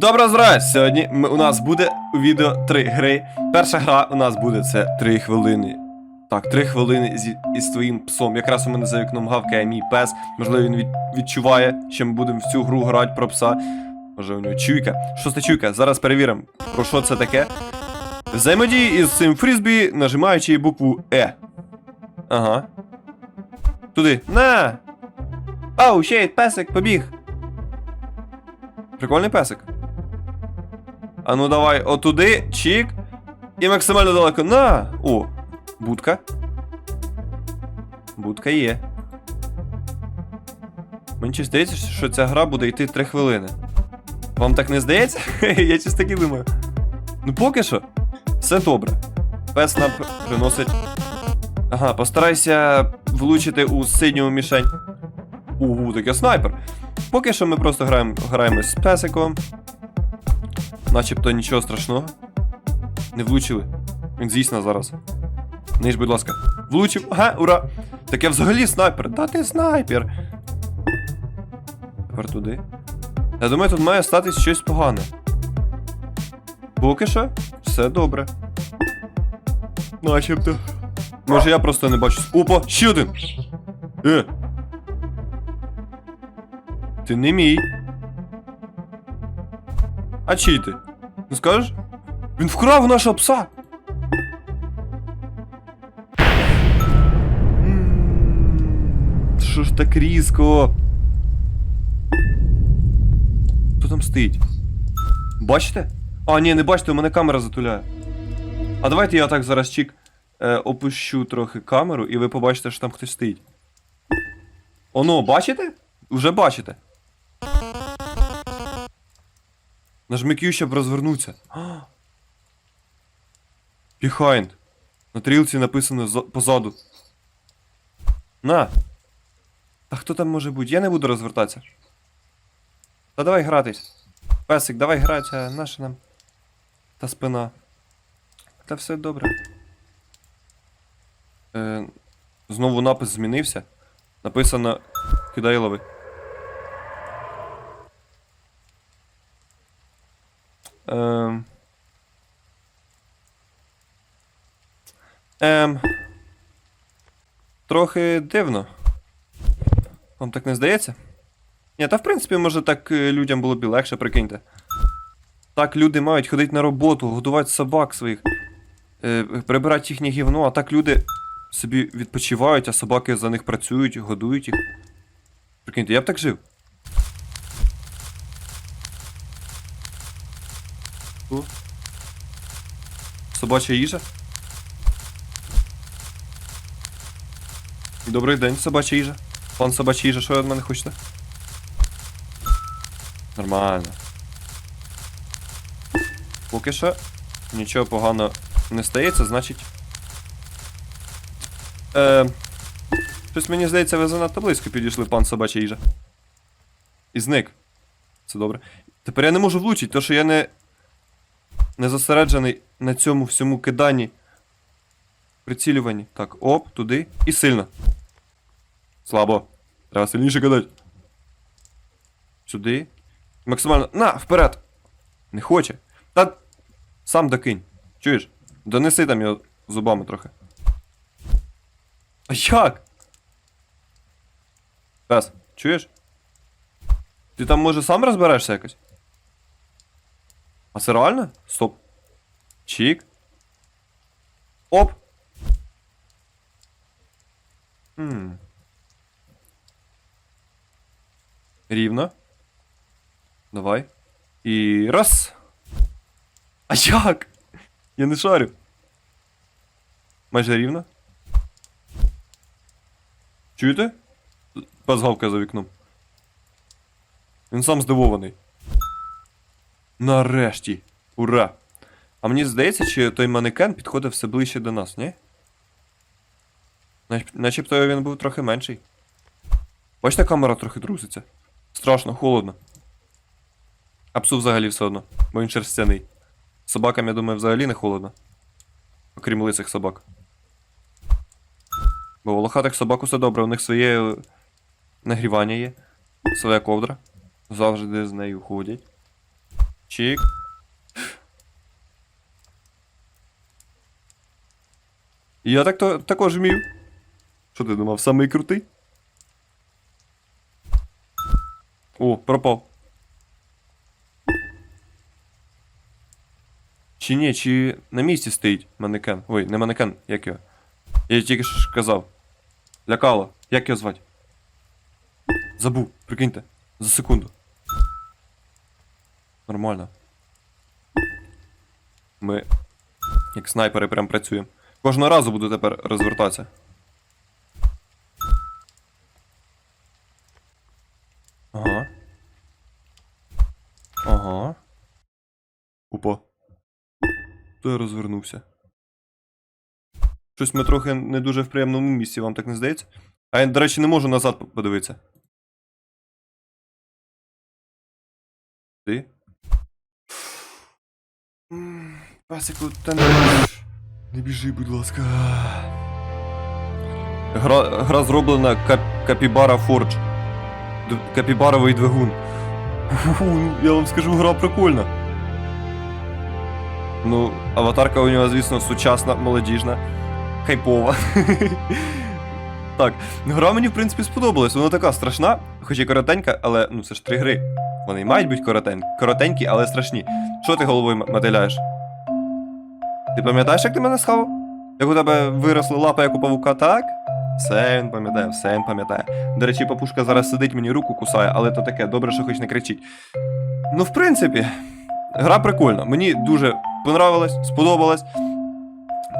Добро здрась! Сьогодні ми, у нас буде відео три гри. Перша гра у нас буде це 3 хвилини. Так, 3 хвилини зі, із твоїм псом. Якраз у мене за вікном гавкає мій пес. Можливо, він від, відчуває, що ми будемо в цю гру грати про пса. Може, у нього чуйка. Шоста чуйка. Зараз перевіримо, про що це таке. Взаємодій із цим фрізбі, нажимаючи букву Е. Ага. Туди. На! Оу, щейт, песик, побіг. Прикольний песик. А ну давай отуди, чік. І максимально далеко. На! О! Будка. Будка є. Мені здається, що ця гра буде йти 3 хвилини. Вам так не здається? Я чисто таки думаю. Ну поки що, все добре. Пес нам приносить. Ага, постарайся влучити у синю мішень. Угу, таке снайпер. Поки що ми просто граємо, граємо з песиком. Начебто нічого страшного. Не влучили. Він нас зараз. Ниж, будь ласка. Влучив. Ага, ура! Так я взагалі снайпер. Та ти снайпер. Тепер туди. Я думаю, тут має статись щось погане. Поки що, все добре. Начебто. Може я просто не бачу. Опа, ще один! Е! Ти не мій. А чий ти? Не скажеш? Він вкрав нашого пса. Що ж так різко? Хто там стоїть? Бачите? А, ні, не бачите, у мене камера затуляє. А давайте я так зараз чік е, опущу трохи камеру, і ви побачите, що там хтось стоїть. Оно, бачите? Уже бачите. Нажми Q, щоб розвернутися. Behind. На трілці написано за- позаду. На. Та хто там може бути? Я не буду розвертатися. Та давай гратись. Песик, давай гратися, наша нам. Та спина. Та все добре. Е, знову напис змінився. Написано Кидай. Ем. Ем. Трохи дивно. Вам так не здається? Ні, та в принципі, може так е, людям було б легше, прикиньте. Так люди мають ходити на роботу, годувати собак своїх, е, прибирати їхнє гівно, а так люди собі відпочивають, а собаки за них працюють, годують їх. Прикиньте, я б так жив. О. Собача їжа. Добрий день, собача їжа. Пан собача їжа, що ви від мене хочете? Нормально. Поки що нічого поганого не стається, значить. Е, щось мені здається, ви занадто близько підійшли, пан собача їжа. І зник. Це добре. Тепер я не можу влучити, тому що я не. Не зосереджений на цьому всьому киданні. Прицілюванні. Так, оп, туди. І сильно. Слабо. Треба сильніше кидати. Сюди. Максимально. На, вперед! Не хоче. Та. Сам докинь. Чуєш? Донеси там його зубами трохи. А як? Пес, чуєш? Ти там може сам розберешся якось? А це реально? Стоп. Чік. Оп. Хм. Рівно. Давай. І раз. А як? Я не шарю. Майже рівно. Чуєте? Пес гавкає за вікном. Він сам здивований. Нарешті. Ура! А мені здається, чи той манекен підходив все ближче до нас, ні? Начебто він був трохи менший. Бачите, камера трохи труситься. Страшно, холодно. А псу взагалі все одно, бо він шерстяний. Собакам, я думаю, взагалі не холодно. Окрім лисих собак. Бо у волохатих собак усе добре, у них своє е, нагрівання є, своя ковдра. Завжди з нею ходять. Чи Чик. Я так то також вмію. Що ти думав, самий крутий? О, пропав. Чи ні, чи на місці стоїть манекен? Ой, не манекен, як його? Я тільки ж казав. Лякало. Як його звати? Забув, прикиньте. За секунду. Нормально. Ми, як снайпери, прям працюємо. Кожного разу буду тепер розвертатися. Ага. Ага. Опа. То я розвернувся. Щось ми трохи не дуже в приємному місці, вам так не здається? А я, до речі, не можу назад подивитися. Ти? М, Пасику, та не. Не біжи, будь ласка. Гра, гра зроблена кап, Капібара Фордж. Д- Капібаровий двигун. Фу, ну, я вам скажу, гра прикольна. Ну, аватарка у нього, звісно, сучасна, молодіжна, хайпова. так, гра мені, в принципі, сподобалась. Вона така страшна, хоч і коротенька, але ну це ж три гри. Вони й мають бути коротенькі, коротенькі, але страшні. Що ти головою м- мотиляєш? Ти пам'ятаєш, як ти мене схавав? Як у тебе виросли лапи, як у павука, так? Все він пам'ятає, все він пам'ятає. До речі, папушка зараз сидить, мені руку кусає, але то таке, добре, що хоч не кричить. Ну, в принципі, гра прикольна. Мені дуже понравилась, сподобалась.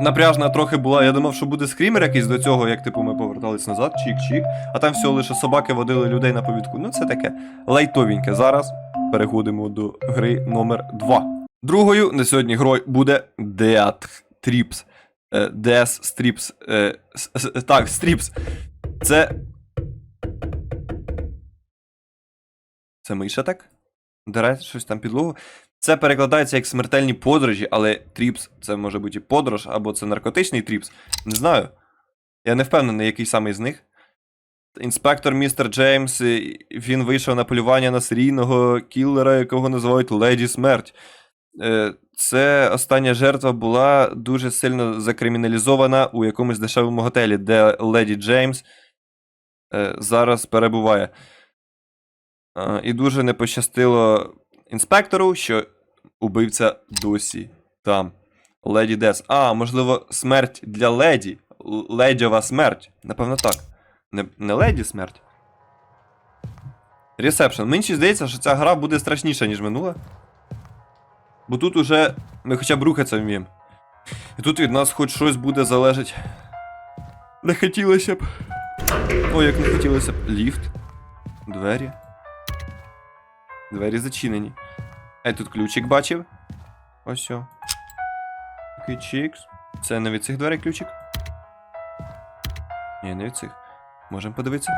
Напряжна трохи була. Я думав, що буде скрімер якийсь до цього, як типу ми повертались назад, чік-чік, а там все лише собаки водили людей на повідку. Ну, це таке лайтовеньке. Зараз переходимо до гри номер 2. Другою на сьогодні грою буде Death Trips. Е, Death Strips. е, Так, Strips. Це. Це миша так? Дирає щось там підлогу. Це перекладається як смертельні подорожі, але тріпс це може бути і подорож, або це наркотичний тріпс. Не знаю. Я не впевнений, який саме з них. Інспектор містер Джеймс, він вийшов на полювання на серійного кіллера, якого називають Леді Смерть. Е, Це остання жертва була дуже сильно закриміналізована у якомусь дешевому готелі, де Леді Джеймс е, зараз перебуває. Е, І дуже не пощастило інспектору, що убивця досі там. Леді Дес. А, можливо, смерть для леді. Ледьова смерть. Напевно, так. Не, не леді смерть. Ресепшн. Мені здається, що ця гра буде страшніша, ніж минула. Бо тут уже ми хоча б рухатися вміємо. І тут від нас хоч щось буде залежить. Не хотілося б. Ой, як не хотілося б. Ліфт. Двері. Двері зачинені. Я тут ключик бачив. Ось о. Такий чікс. Це не від цих дверей ключик? Ні, не від цих. Можемо подивитися?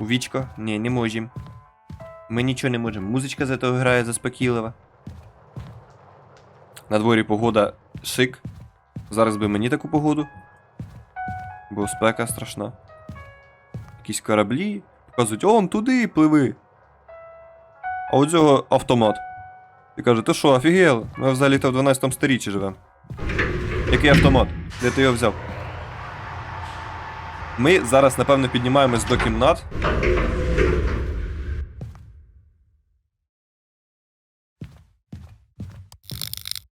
У вічко? Ні, не можемо. Ми нічого не можемо. Музичка за того грає заспокійлива. На дворі погода шик. Зараз би мені таку погоду. Бо спека страшна. Якісь кораблі. Показують, он туди пливи. А у цього автомат. І каже, ти що, офігел? Ми взагалі-то в 12 сторіччі живемо. Який автомат? Де ти його взяв? Ми зараз, напевно, піднімаємось до кімнат.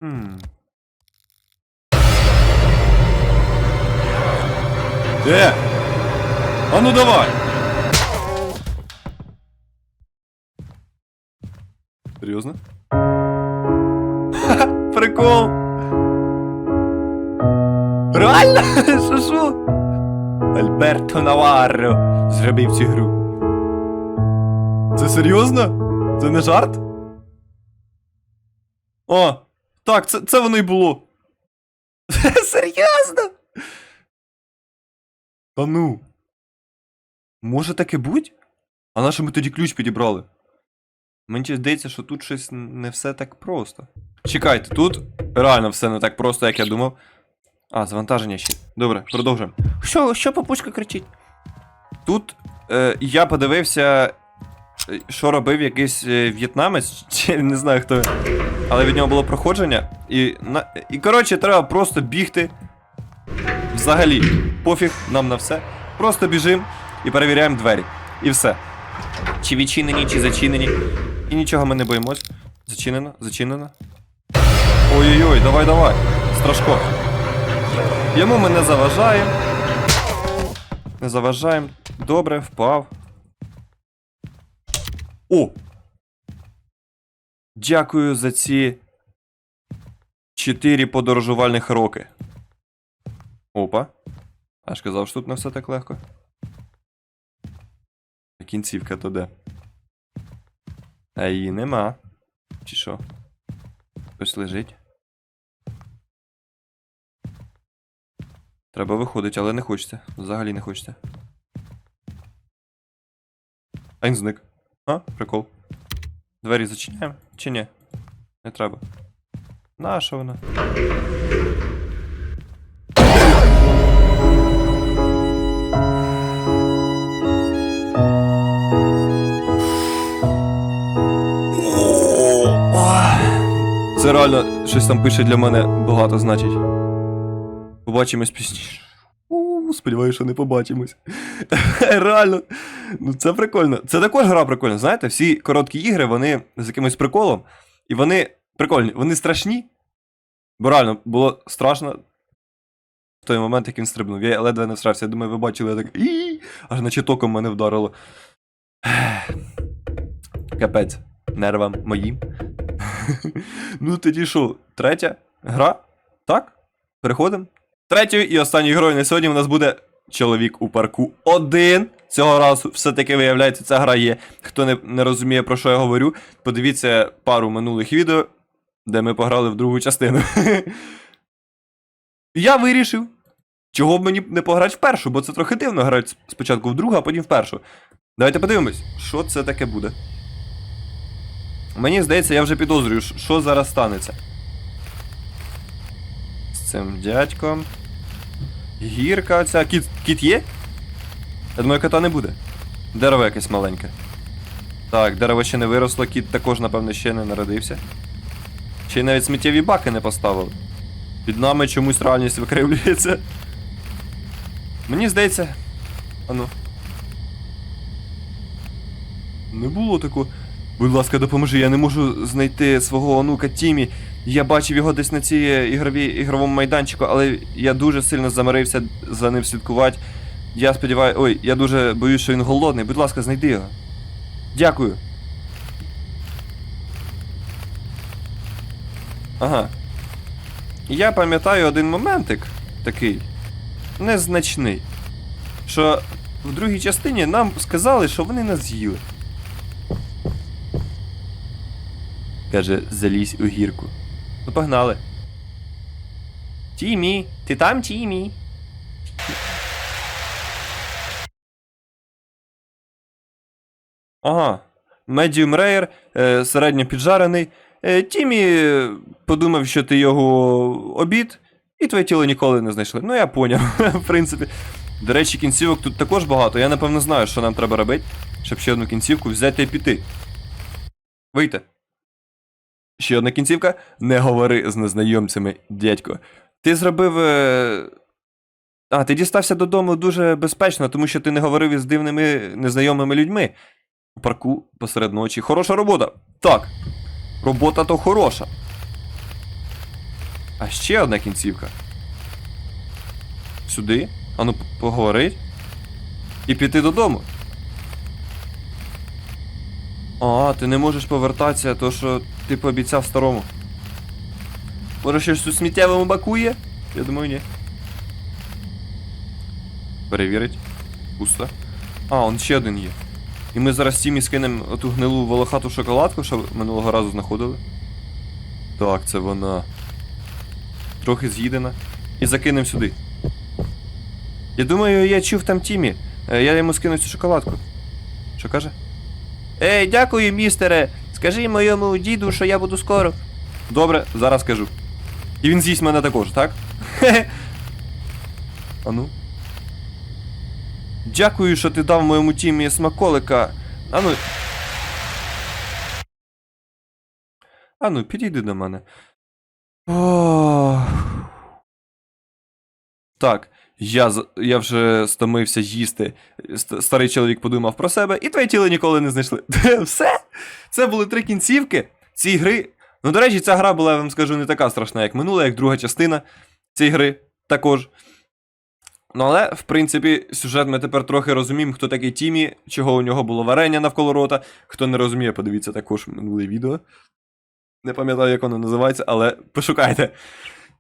Хм. Е! А ну давай! Серйозно? Ха-ха, Прикол! Реально? Що? Альберто Наварро зробив цю гру. Це серйозно? Це не жарт? О, так, це, це воно й було. Серйозно? Та ну. Може таке буть? А на що ми тоді ключ підібрали? Мені здається, що тут щось не все так просто. Чекайте, тут реально все не так просто, як я думав. А, завантаження ще. Добре, продовжуємо. Що, що папушка кричить? Тут е, я подивився що робив якийсь е, в'єтнамець, чи не знаю хто. Але від нього було проходження. І, на... і коротше, треба просто бігти. Взагалі, пофіг нам на все. Просто біжимо і перевіряємо двері. І все. Чи відчинені, чи зачинені. І нічого ми не боїмось. Зачинено, зачинено. Ой-ой-ой, давай, давай. Страшко. Йому ми не заважаємо. Не заважаємо. Добре, впав. О! Дякую за ці чотири подорожувальних роки. Опа. Аж казав, що тут не все так легко. А Кінцівка то де? А її нема. Чи що? Хтось лежить. Треба виходить, але не хочеться. Взагалі не хочеться. А він зник. А, прикол. Двері зачиняємо? Чи ні? Не треба. Наша вона? Це реально щось там пише для мене багато значить. Побачимось пізніше. Сподіваюся, що не побачимось. Реально. Ну це прикольно. Це також гра прикольна. Знаєте, всі короткі ігри, вони з якимось приколом. І вони прикольні, вони страшні. Бо реально було страшно в той момент, як він стрибнув. Я ледве не всрався. Я думаю, ви бачили, я так. «Ій!» Аж наче током мене вдарило. Капець. Нервам моїм. ну тоді що, третя гра? Так? Переходимо. Третьою і останньою грою на сьогодні у нас буде чоловік у парку один. Цього разу все-таки виявляється, ця гра є. Хто не, не розуміє, про що я говорю, подивіться пару минулих відео, де ми пограли в другу частину. я вирішив, чого б мені не пограти в першу, бо це трохи дивно грати спочатку в другу, а потім в першу. Давайте подивимось, що це таке буде. Мені здається, я вже підозрюю, що- зараз станеться. З цим дядьком. Гірка оця. Кіт, кіт є? Я думаю, кота не буде. Дерево якесь маленьке. Так, дерево ще не виросло, кіт також, напевно, ще не народився. Ще й навіть сміттєві баки не поставили. Під нами чомусь реальність викривлюється. Мені здається. Ану. Не було такого. Будь ласка, допоможи, я не можу знайти свого онука Тімі. Я бачив його десь на цій ігровій ігровому майданчику, але я дуже сильно замирився за ним слідкувати. Я сподіваюся. Ой, я дуже боюсь, що він голодний. Будь ласка, знайди його. Дякую. Ага. Я пам'ятаю один моментик такий. Незначний. Що в другій частині нам сказали, що вони нас з'їли. Каже, залізь у гірку. Ну, погнали. Тімі, ти там, Тімі? Ага. Medium rare, е, середньо піджарений. Е, Тімі е, подумав, що ти його обід, і твоє тіло ніколи не знайшли. Ну, я поняв, в принципі. До речі, кінцівок тут також багато. Я напевно знаю, що нам треба робити, щоб ще одну кінцівку взяти і піти. Вийти. Ще одна кінцівка. Не говори з незнайомцями, дядько. Ти зробив. е, А, ти дістався додому дуже безпечно, тому що ти не говорив із дивними незнайомими людьми. У парку посеред ночі. Хороша робота. Так. Робота то хороша. А ще одна кінцівка. Сюди. Ану, поговорить. І піти додому. А, ти не можеш повертатися, то що ти пообіцяв старому. Може, щось у сміттєвому баку є? Я думаю, ні. Перевірить. Пусто. А, он ще один є. І ми зараз Тімі скинемо оту гнилу волохату шоколадку, що минулого разу знаходили. Так, це вона. Трохи з'їдена. І закинемо сюди. Я думаю, я чув там Тімі. Е, Я йому скину цю шоколадку. Що каже? Ей, дякую, містере. Скажи моєму діду, що я буду скоро. Добре, зараз скажу. І він з'їсть мене також, так? Хе. Ану. Дякую, що ти дав моєму тімі смаколика. Ану. Ану, підійди до мене. О. Так, я, я вже стомився їсти. Старий чоловік подумав про себе, і твоє тіло ніколи не знайшли. Все? Це були три кінцівки цієї гри. Ну, до речі, ця гра була, я вам скажу, не така страшна, як минула, як друга частина цієї гри також. Ну, але, в принципі, сюжет ми тепер трохи розуміємо, хто такий Тімі, чого у нього було варення навколо рота. Хто не розуміє, подивіться також минуле відео. Не пам'ятаю, як воно називається, але пошукайте.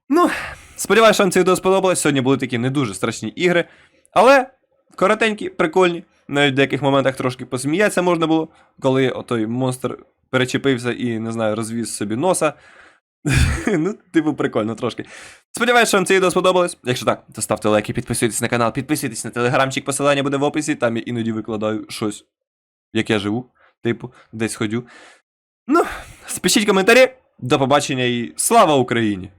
Ну, сподіваюся, що вам це відео сподобалось. Сьогодні були такі не дуже страшні ігри. Але коротенькі, прикольні. Навіть в деяких моментах трошки посміятися можна було, коли отой монстр перечепився і, не знаю, розвіз собі носа. ну, типу, прикольно трошки. Сподіваюсь, що вам це відео сподобалось. Якщо так, то ставте лайки, підписуйтесь на канал, підписуйтесь на телеграмчик, посилання буде в описі, там я іноді викладаю щось, як я живу, типу, десь ходю. Ну, спишіть коментарі. До побачення і слава Україні!